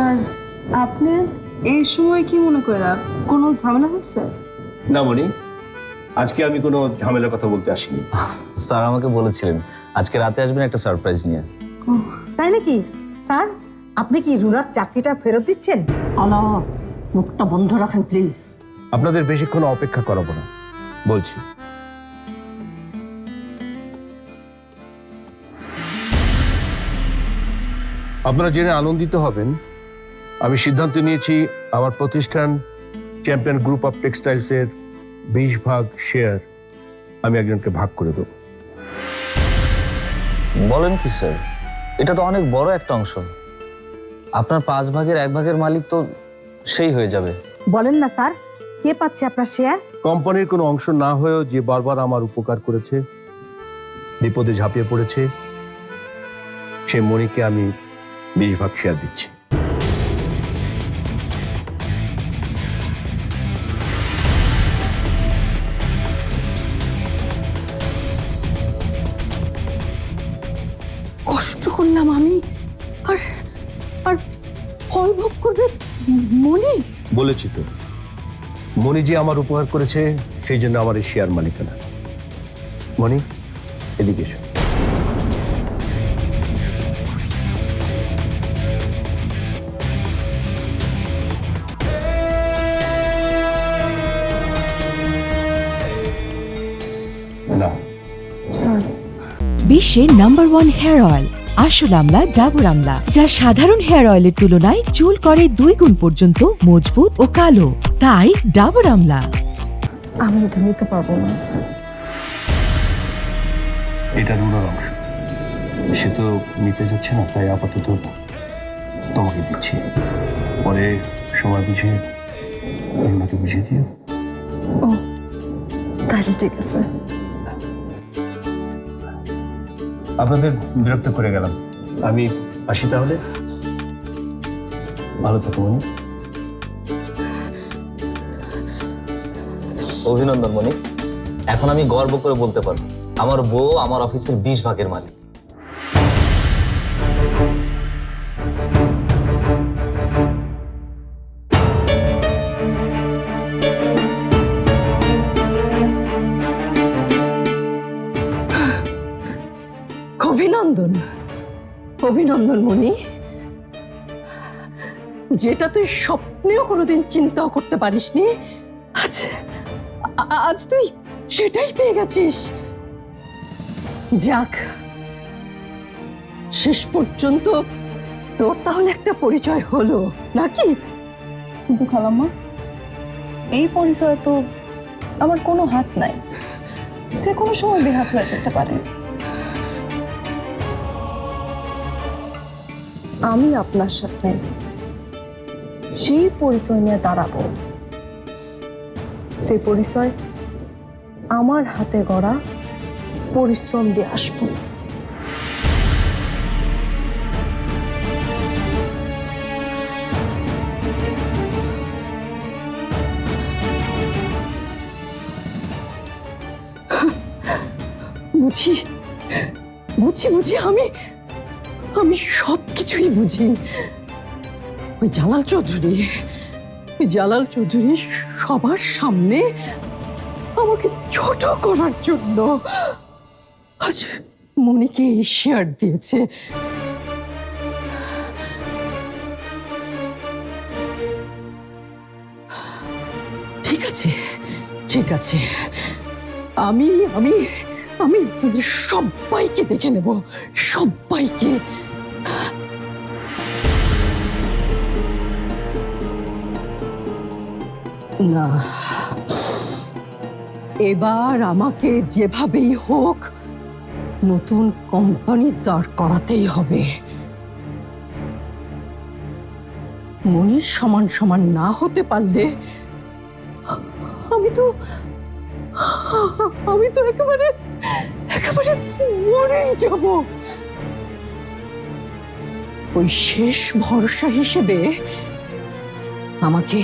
Sir আপনি এই সময় কি মনে করে কোনো ঝামেলা হয়েছে? না মনি আজকে আমি কোনো ঝামেলার কথা বলতে আসিনি। স্যার আমাকে বলেছিলেন আজকে রাতে আসবেন একটা সারপ্রাইজ নিয়ে। তাই নাকি? স্যার আপনি কি রুনার চাকরিটা ফেরত দিচ্ছেন? আলা মুখটা বন্ধ রাখেন প্লিজ আপনাদের বেশিক্ষণ অপেক্ষা করাবো না। বলছি। আপনারা জেনে আনন্দিত হবেন আমি সিদ্ধান্ত নিয়েছি আমার প্রতিষ্ঠান চ্যাম্পিয়ন গ্রুপ অফ টেক্সটাইলসের বিশ ভাগ শেয়ার আমি একজনকে ভাগ করে দেবো। বলেন কি স্যার? এটা তো অনেক বড় একটা অংশ। আপনার পাঁচ ভাগের এক ভাগের মালিক তো সেই হয়ে যাবে। বলেন না স্যার। কে পাচ্ছে আপনার শেয়ার কোম্পানির কোনো অংশ না হয়েও যে বারবার আমার উপকার করেছে বিপদে ঝাঁপিয়ে পড়েছে সেই মণিকে আমি বিশ ভাগ শেয়ার দিচ্ছি। করলাম আমি। আর আর ফল ভোগ করবে মনি বলেছি তো। মণি যে আমার উপহার করেছে সেই জন্য আমার এই শেয়ার মালিকানা। মণি এদিকে এসো। না। স্যার বিশ্বের নাম্বার ওয়ান হেয়ার অয়েল আসল আমলা ডাবর আমলা যা সাধারণ হেয়ার অয়েলের তুলনায় চুল করে দুই গুণ পর্যন্ত মজবুত ও কালো। তাই ডাবর আমলা। আমি এটা নিতে পারব না। এটা রুনার অংশ। সে তো নিতে যাচ্ছে না তাই আপাতত তোমাকে দিচ্ছি। পরে সময় বুঝে রুনাকে বুঝিয়ে দিও। ও তাহলে ঠিক আছে। আপনাদের বিরক্ত করে গেলাম। আমি আসি তাহলে। ভালো থাকো মনি অভিনন্দন মনি এখন আমি গর্ব করে বলতে পারব আমার বউ আমার অফিসের বিশ ভাগের মালিক। অভিনন্দন, মনি। যেটা তুই স্বপ্নেও কোনোদিন চিন্তাও করতে পারিসনি, আজ আজ তুই সেটাই পেয়ে গেছিস। যাক, শেষ পর্যন্ত তোর তাহলে একটা পরিচয় হলো, নাকি? কিন্তু খালাম্মা, এই পরিচয় তো আমার কোনো হাত নাই। সে কোনো সময় বেহাত হয়ে যেতে পারে। আমি আপনার সাথে। সেই পরিচয় নিয়ে দাঁড়াবো। সেই পরিচয় আমার হাতে গড়া পরিশ্রম দিয়ে আসব। বুঝি বুঝি বুঝি আমি আমি সব কিছুই বুঝি। ওই জালাল চৌধুরী, ওই জালাল চৌধুরী সবার সামনে আমাকে ছোট করার জন্য আজ মনিকে শেয়ার দিয়েছে। ঠিক আছে ঠিক আছে। আমি আমি আমি সবাইকে দেখে নেব, সবাইকে। না। এবার আমাকে যেভাবেই হোক নতুন কোম্পানি দাঁড় করাতেই হবে। মনির সমান সমান না হতে পারলে আমি তো আমি তো একেবারে একেবারে মরেই যাব। ওই শেষ ভরসা হিসেবে আমাকে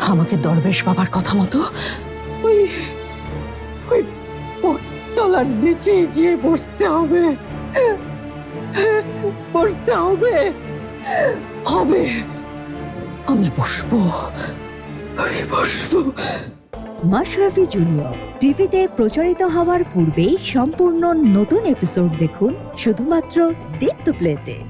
আমাকে দরবেশ বাবার কথা মতো? ওই ওই তলার নিচে গিয়ে বসতে হবে। বসতে হবে। হবে। আমি বসবো। আমি বসবো। মাশরাফি জুনিয়র টিভিতে প্রচারিত হওয়ার পূর্বেই সম্পূর্ণ নতুন এপিসোড দেখুন শুধুমাত্র দীপ্ত প্লেতে।